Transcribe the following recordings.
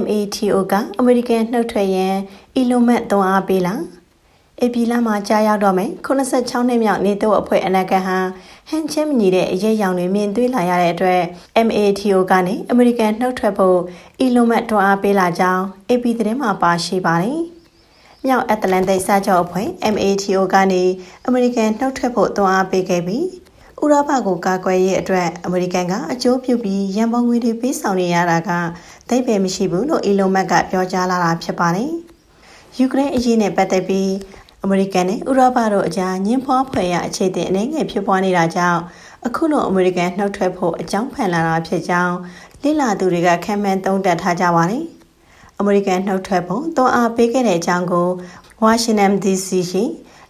MATO ကအမေရိကန်နှုတ်ထွက်ရန်အီလွန်မတ်သွန်အားပေးလာအေပီလာမှာကြားရောက်တော့မယ်86နှစ်မြောက်နေတော့အဖွဲ့အနာဂတ်ဟာဟန်ချင်းမညီတဲ့အရေးရောင်တွေမြင်တွေ့လာရတဲ့အတွက် MATO ကနေအမေရိကန်နှုတ်ထွက်ဖို့အီလွန်မတ်တွန်းအားပေးလာကြောင်း AP သတင်းမှာပါရှိပါတယ်။မြောက်အတ္တလန်တိတ်စာချုပ်အဖွဲ့ MATO ကနေအမေရိကန်နှုတ်ထွက်ဖို့တွန်းအားပေးခဲ့ပြီး ဥရောပကိုကာကွယ်ရေးအတွက်အမေရိကန်ကအကျိုးပြုပြီးရန်ပုံငွေတွေပေးဆောင်နေရတာကသိပ်ပဲမရှိဘူးလို့အီလွန်မတ်ကပြောကြားလာတာဖြစ်ပါတယ်။ယူကရိန်းအရေးနဲ့ပတ်သက်ပြီးအမေရိကန်နဲ့ဥရောပတို့အကြားညှင်းဖွားဖွယ်ရအခြေတင်အနေငယ်ဖြစ်ပွားနေတာကြောင့်အခုလိုအမေရိကန်နှုတ်ထွက်ဖို့အကြောင်းဖန်လာတာဖြစ်ကြောင်းလိလာသူတွေကခံမှန်းသုံးသပ်ထားကြပါတယ်။အမေရိကန်နှုတ်ထွက်ဖို့တွန်းအားပေးခဲ့တဲ့အကြောင်းကိုဝါရှင်တန် DC ရှိ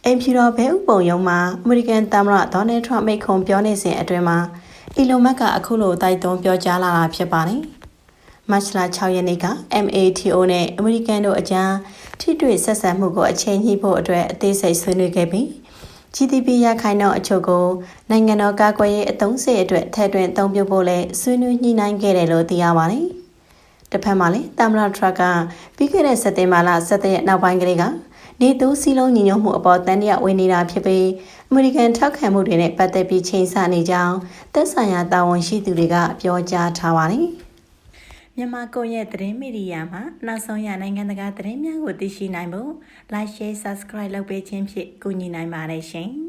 အိမ်ဖြူတော်ဘဲဥပုံရုံးမှာအမေရိကန်သမ္မတဒေါ်နယ်ထရမ့်မိန့်ခွန်းပြောနေစဉ်အတွင်းမှာအီလွန်မတ်ကအခုလိုတိုက်တွန်းပြောကြားလာတာဖြစ်ပါတယ်။မတ်လ6ရက်နေ့က MATO နဲ့အမေရိကန်တို့အကြားထိတွေ့ဆက်ဆံမှုကိုအချိန်ညှိဖို့အတွက်အသေးစိတ်ဆွေးနွေးခဲ့ပြီး GDP ရခိုင်နှုန်းအချို့ကိုနိုင်ငံတော်ကာကွယ်ရေးအသုံးစရိတ်အတွက်ထည့်သွင်းအသုံးပြုဖို့လဲဆွေးနွေးညှိနှိုင်းခဲ့တယ်လို့သိရပါတယ်။တစ်ဖက်မှာလည်းတမ္မရာထရက်ကပြီးခဲ့တဲ့စက်တင်ဘာလ17ရက်နောက်ပိုင်းကလေးက နေတိုးစီလုံးညီညွတ်မှုအပေါ်တန်တရားဝင်နေတာဖြစ်ပြီးအမေရိကန်ထောက်ခံမှုတွေနဲ့ပတ်သက်ပြီးချိန်ဆနေကြောင်းသက်ဆိုင်ရာတာဝန်ရှိသူတွေကပြောကြားထားပါတယ်။မြန်မာကွန်ရက်သတင်းမီဒီယာမှာနောက်ဆုံးရနိုင်ငံတကာသတင်းများကိုသိရှိနိုင်ဖို့ Like Share Subscribe လုပ်ပေးခြင်းဖြင့်ကူညီနိုင်ပါတယ်ရှင်။